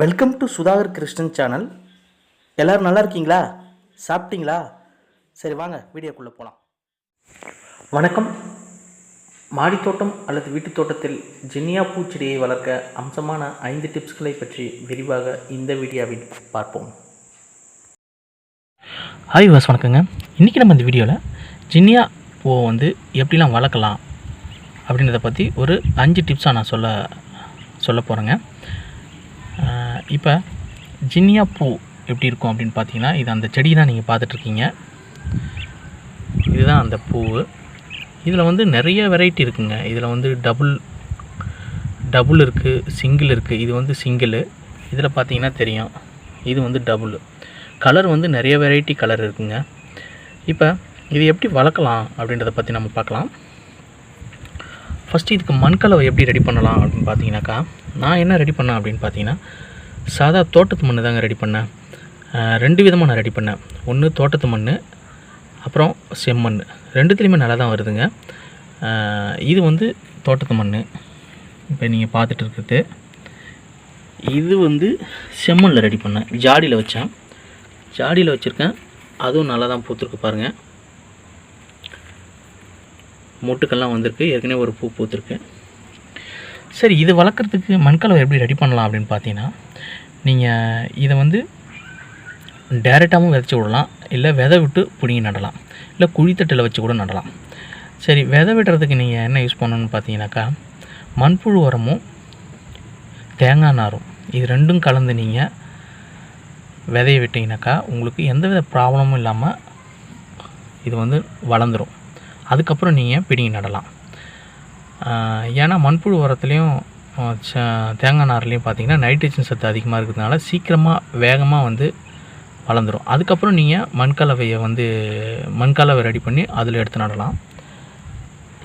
Welcome to Sudhakar Krishnan channel எல்லோரும் நல்லா இருக்கீங்களா? சாப்பிட்டீங்களா? சரி வாங்க வீடியோக்குள்ளே போகலாம் வணக்கம். மாடித்தோட்டம் அல்லது வீட்டுத் தோட்டத்தில் ஜென்னியா பூச்செடியை வளர்க்க அம்சமான ஐந்து டிப்ஸ்களை பற்றி விரிவாக இந்த வீடியோவில் பார்ப்போம். ஹாய் வாஸ் வணக்கங்க. இன்றைக்கி நம்ம இந்த வீடியோவில் ஜின்னியா பூவை வந்து எப்படிலாம் வளர்க்கலாம் அப்படின்றத பற்றி ஒரு அஞ்சு டிப்ஸாக நான் சொல்ல சொல்ல போகிறேங்க இப்போ ஜின்னியா பூ எப்படி இருக்கும் அப்படின்னு பார்த்தீங்கன்னா இது அந்த செடி தான் நீங்கள் பார்த்துட்ருக்கீங்க. இதுதான் அந்த பூவு இதில் வந்து நிறைய வெரைட்டி இருக்குங்க. இதில் வந்து டபுள் டபுள் இருக்குது சிங்கிள் இருக்குது இது வந்து சிங்கிளு இதில் பார்த்தீங்கன்னா தெரியும். இது வந்து டபுள் கலர் வந்து நிறைய வெரைட்டி கலர் இருக்குங்க. இப்போ இது எப்படி வளர்க்கலாம் அப்படின்றத பற்றி நம்ம பார்க்கலாம். ஃபஸ்ட்டு இதுக்கு மண்கலவை எப்படி ரெடி பண்ணலாம் அப்படின்னு பார்த்தீங்கன்னாக்கா நான் என்ன ரெடி பண்ணேன் அப்படின்னு பார்த்தீங்கன்னா சாதா தோட்டத்து மண் தாங்க ரெடி பண்ணேன். ரெண்டு விதமாக நான் ரெடி பண்ணேன். ஒன்று தோட்டத்து மண் அப்புறம் செம்மண். ரெண்டுத்துலேயுமே நல்லா தான் வருதுங்க. இது வந்து தோட்டத்து மண் இப்போ நீங்கள் பார்த்துட்டு இருக்கிறது. இது வந்து செம்மண்ணில் ரெடி பண்ணேன். ஜாடியில் வச்சேன். ஜாடியில் வச்சுருக்கேன். அதுவும் நல்லா தான் பூத்துருக்கு பாருங்கள் மொட்டுக்கெல்லாம் வந்திருக்கு. ஏற்கனவே ஒரு பூ பூத்துருக்கு. சரி இது வளர்க்குறதுக்கு மண்கலவை எப்படி ரெடி பண்ணலாம் அப்படின்னு பார்த்தீங்கன்னா நீங்கள் இதை வந்து டேரெக்டாகவும் விதைச்சி விடலாம் இல்லை விதை விட்டு பிடிங்கி நடலாம் இல்லை குழித்தட்டில் வச்சு கூட நடலாம். சரி விதை விடுறதுக்கு நீங்கள் என்ன யூஸ் பண்ணணும்னு பார்த்தீங்கன்னாக்கா மண்புழு உரமும் தேங்காய் நாரும் இது ரெண்டும் கலந்து நீங்கள் விதைய விட்டிங்கனாக்கா உங்களுக்கு எந்தவித ப்ராப்ளமும் இல்லாமல் இது வந்து வளர்ந்துடும் அதுக்கப்புறம் நீங்கள் பிடிங்கி நடலாம். ஏன்னா மண்புழு உரத்துலேயும் ச- தேங்காய் நார்லேயும் பார்த்தீங்கன்னா நைட்ரஜன் சத்து அதிகமாக இருக்கிறதுனால சீக்கிரமாக வேகமாக வந்து வளர்ந்துடும் அதுக்கப்புறம் நீங்கள் மண்கலவையை வந்து மண்கலவை ரெடி பண்ணி அதில் எடுத்து நடலாம்.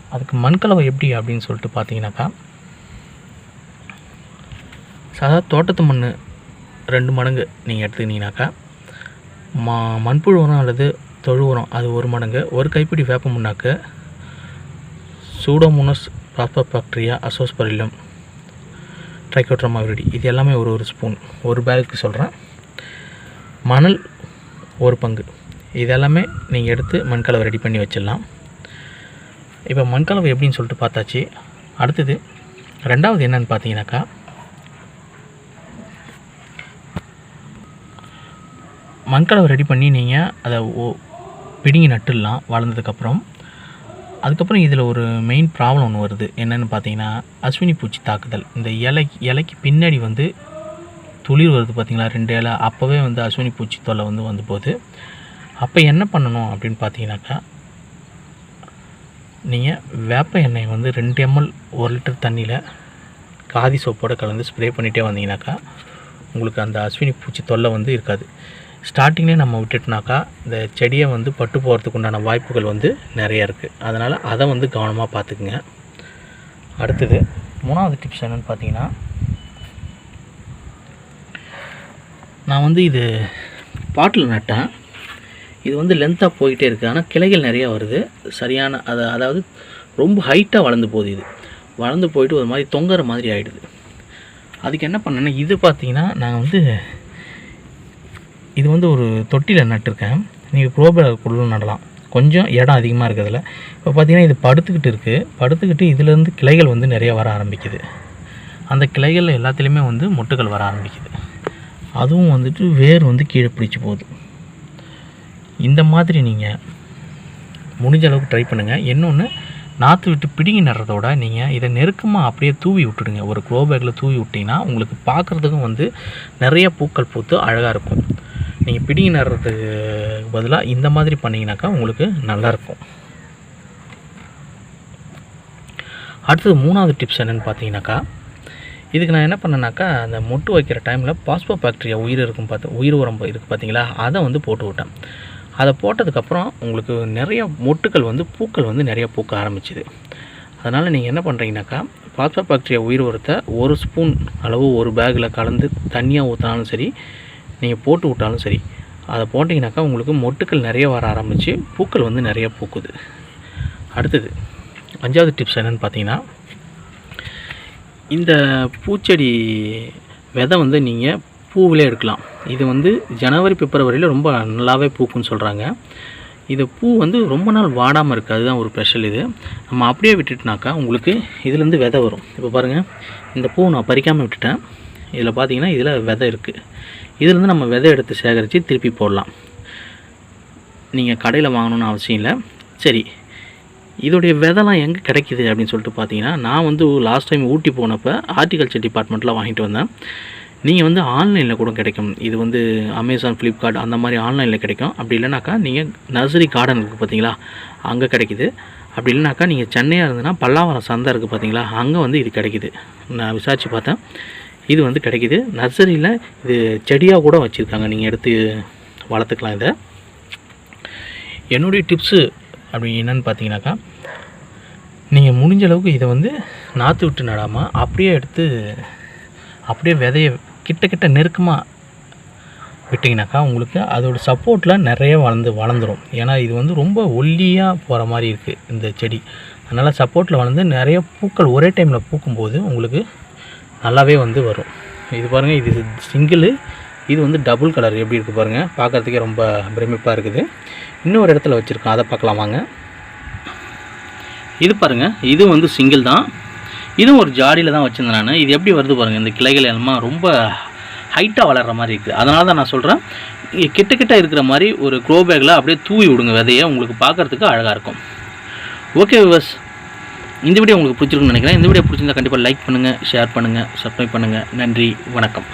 அதுக்கு மண்கலவை எப்படி அப்படின்னு சொல்லிட்டு பார்த்தீங்கன்னாக்கா சாதா தோட்டத்து மண் ரெண்டு மடங்கு நீங்கள் எடுத்துக்கினீங்கனாக்கா மா மண்புழு உரம் அல்லது தொழு உரம் அது ஒரு மடங்கு. ஒரு கைப்பிடி வேப்ப முன்னாக்கு pseudomonas bacteria azospirillum trichoderma viride இது எல்லாமே ஒரு ஒரு ஸ்பூன் ஒரு பேகுக்கு சொல்கிறேன் மணல் ஒரு பங்கு. இது எல்லாமே நீங்கள் எடுத்து மண்கலவை ரெடி பண்ணி வச்சிடலாம். இப்போ மண்கலவை எப்படின்னு சொல்லிட்டு பார்த்தாச்சு. அடுத்தது ரெண்டாவது என்னன்னு பார்த்தீங்கன்னாக்கா மண்கலவை ரெடி பண்ணி நீங்கள் அதை ஓ பிடுங்கி நட்டுடலாம் வளர்ந்ததுக்கப்புறம் அதுக்கப்புறம் இதில் ஒரு மெயின் ப்ராப்ளம் ஒன்று வருது. என்னென்னு பார்த்தீங்கன்னா அஸ்வினி பூச்சி தாக்குதல். இந்த இலை இலைக்கு பின்னாடி வந்து துளிர் வருது பார்த்தீங்களா ரெண்டு இலை. அப்போவே வந்து அஸ்வினி பூச்சி தொல்லை வந்து வந்து போகுது. அப்போ என்ன பண்ணணும் அப்படின்னு பார்த்தீங்கன்னாக்கா நீங்கள் வேப்ப எண்ணெய் வந்து ரெண்டு எம்எல் ஒரு லிட்டர் தண்ணியில் காதி சோப்போடு கலந்து ஸ்ப்ரே பண்ணிகிட்டே வந்தீங்கன்னாக்கா உங்களுக்கு அந்த அஸ்வினி பூச்சி தொல்லை வந்து இருக்காது. ஸ்டார்டிங்லேயே நம்ம விட்டுட்டோனாக்கா இந்த செடியை வந்து பட்டு போகிறதுக்கு உண்டான வாய்ப்புகள் வந்து நிறைய இருக்குது அதனால் அதை வந்து கவனமாக பார்த்துக்குங்க. அடுத்தது மூணாவது டிப்ஸ் என்னென்னு பார்த்தீங்கன்னா நான் வந்து இது பாட்டில் நட்டேன். இது வந்து லென்த்தாக போயிட்டே இருக்குது ஆனால் கிளைகள் நிறையா வருது. சரியான அதை அதாவது ரொம்ப ஹைட்டாக வளர்ந்து போகுது இது. வளர்ந்து போயிட்டு ஒரு மாதிரி தொங்குற மாதிரி ஆகிடுது அதுக்கு என்ன பண்ணேன்னா இது பார்த்திங்கன்னா நான் வந்து இது வந்து ஒரு தொட்டியில் நட்டிருக்கேன். நீங்கள் ப்ரோபேக்குள்ள நடலாம். கொஞ்சம் இடம் அதிகமாக இருக்கிறதுல. இப்போ பார்த்தீங்கன்னா இது படுத்துக்கிட்டு இருக்குது படுத்துக்கிட்டு இதுலேருந்து கிளைகள் வந்து நிறைய வர ஆரம்பிக்குது. அந்த கிளைகள் எல்லாத்துலேயுமே வந்து மொட்டுகள் வர ஆரம்பிக்குது. அதுவும் வந்துட்டு வேர் வந்து கீழே பிடிச்சி போகுது. இந்த மாதிரி நீங்கள் முடிஞ்ச அளவுக்கு ட்ரை பண்ணுங்கள் இன்னொன்று நாற்று விட்டு பிடுங்கி நடுறதோட நீங்கள் இதை நெருக்கமாக அப்படியே தூவி விட்டுடுங்க. ஒரு க்ளோ பேக்கில் தூவி விட்டிங்கன்னா உங்களுக்கு பார்க்குறதுக்கும் வந்து நிறைய பூக்கள் பூத்து அழகாக இருக்கும். நீங்கள் பிடி நடுறதுக்கு பதிலாக இந்த மாதிரி பண்ணிங்கனாக்கா உங்களுக்கு நல்லாயிருக்கும். அடுத்தது மூணாவது டிப்ஸ் என்னென்னு பார்த்தீங்கன்னாக்கா இதுக்கு நான் என்ன பண்ணேனாக்கா அந்த மொட்டு வைக்கிற டைமில் பாஸ்போ பாக்டீரியா உயிர் இருக்கும் பார்த்து உயிர் உரம் இருக்குது பார்த்தீங்களா அதை வந்து போட்டு விட்டேன். அதை போட்டதுக்கப்புறம் உங்களுக்கு நிறைய மொட்டுக்கள் வந்து பூக்கள் வந்து நிறைய பூக்க ஆரம்பிச்சிது. அதனால் நீங்கள் என்ன பண்ணுறீங்கனாக்கா பாஸ்போ பாக்டீரியா உயிர் உரத்தை ஒரு ஸ்பூன் அளவு ஒரு பேக்கில் கலந்து தண்ணியாக ஊற்றினாலும் சரி நீங்கள் போட்டு விட்டாலும் சரி அதை போட்டிங்கனாக்கா உங்களுக்கு மொட்டுக்கள் நிறைய வர ஆரம்பித்து பூக்கள் வந்து நிறைய பூக்குது. அடுத்தது அஞ்சாவது டிப்ஸ் என்னென்னு பார்த்தீங்கன்னா இந்த பூச்செடி விதை வந்து நீங்கள் பூவிலே எடுக்கலாம். இது வந்து ஜனவரி பிப்ரவரியில் ரொம்ப நல்லாவே பூக்குன்னு சொல்கிறாங்க இது பூ வந்து ரொம்ப நாள் வாடாமல் இருக்குது அதுதான் ஒரு ஸ்பெஷல் இது. நம்ம அப்படியே விட்டுட்டுனாக்கா உங்களுக்கு இதுலேருந்து விதை வரும். இப்போ பாருங்கள் இந்த பூ நான் பறிக்காமல் விட்டுட்டேன். இதில் பார்த்தீங்கன்னா இதில் விதை இருக்குது இதுலேருந்து நம்ம விதை எடுத்து சேகரித்து திருப்பி போடலாம். நீங்கள் கடையில் வாங்கணும்னு அவசியம் இல்லை. சரி இதோடைய விதைலாம் எங்கே கிடைக்கிது அப்படின்னு சொல்லிட்டு பார்த்தீங்கன்னா நான் வந்து லாஸ்ட் டைம் ஊட்டி போனப்போ ஹார்டிகல்ச்சர் டிபார்ட்மெண்ட்டில் வாங்கிட்டு வந்தேன். நீங்கள் வந்து ஆன்லைனில் கூட கிடைக்கும். இது வந்து அமேசான் ஃப்ளிப்கார்ட் அந்த மாதிரி ஆன்லைனில் கிடைக்கும். அப்படி இல்லைனாக்கா நீங்கள் நர்சரி கார்டன் இருக்குது பார்த்தீங்களா அங்கே கிடைக்கிது. அப்படி இல்லைனாக்கா நீங்கள் சென்னையாக இருந்ததுன்னா பல்லாவரம் சந்தை இருக்குது பார்த்தீங்களா அங்கே வந்து இது கிடைக்கிது. நான் விசாரித்து பார்த்தேன். இது வந்து கிடைக்குது. நர்சரியில் இது செடியாக கூட வச்சுருக்காங்க. நீங்கள் எடுத்து வளர்த்துக்கலாம் இதை. என்னுடைய டிப்ஸு அப்படி என்னென்னு பார்த்தீங்கன்னாக்கா நீங்கள் முடிஞ்ச அளவுக்கு இதை வந்து நாற்று விட்டு நடாமல் அப்படியே எடுத்து அப்படியே விதைய கிட்ட கிட்ட நெருக்கமாக விட்டிங்கனாக்கா உங்களுக்கு அதோட சப்போர்ட்டில் நிறைய வளர்ந்து வளர்ந்துடும் ஏன்னா இது வந்து ரொம்ப ஒல்லியாக போகிற மாதிரி இருக்குது இந்த செடி. அதனால் சப்போர்ட்டில் வளர்ந்து நிறைய பூக்கள் ஒரே டைமில் பூக்கும்போது உங்களுக்கு நல்லாவே வந்து வரும். இது பாருங்கள் இது சிங்கிள். இது வந்து டபுள் கலர். எப்படி இருக்குது பாருங்கள் பார்க்குறதுக்கே ரொம்ப பிரமிப்பாக இருக்குது. இன்னொரு இடத்துல வச்சுருக்கோம். அதை பார்க்கலாம் வாங்க. இது பாருங்கள் இது வந்து சிங்கிள் தான். இதுவும் ஒரு ஜாடியில் தான் வச்சுருந்தேன் நான். இது எப்படி வருது பாருங்கள் இந்த கிளைகள் எல்லாம் ரொம்ப ஹைட்டாக வளர்கிற மாதிரி இருக்குது. அதனால தான் நான் சொல்கிறேன் கிட்ட கிட்ட இருக்கிற மாதிரி ஒரு க்ரோ பேக்கில் அப்படியே தூவி விடுங்க. விதையை உங்களுக்கு பார்க்குறதுக்கு அழகாக இருக்கும். ஓகே விவஸ் இந்த வீடியோ உங்களுக்கு பிடிச்சிருக்குன்னு நினைக்கிறேன். இந்த வீடியோ பிடிச்சிருந்தா கண்டிப்பாக லைக் பண்ணுங்கள் ஷேர் பண்ணுங்கள் சப்ஸ்கிரைப் பண்ணுங்கள் நன்றி வணக்கம்.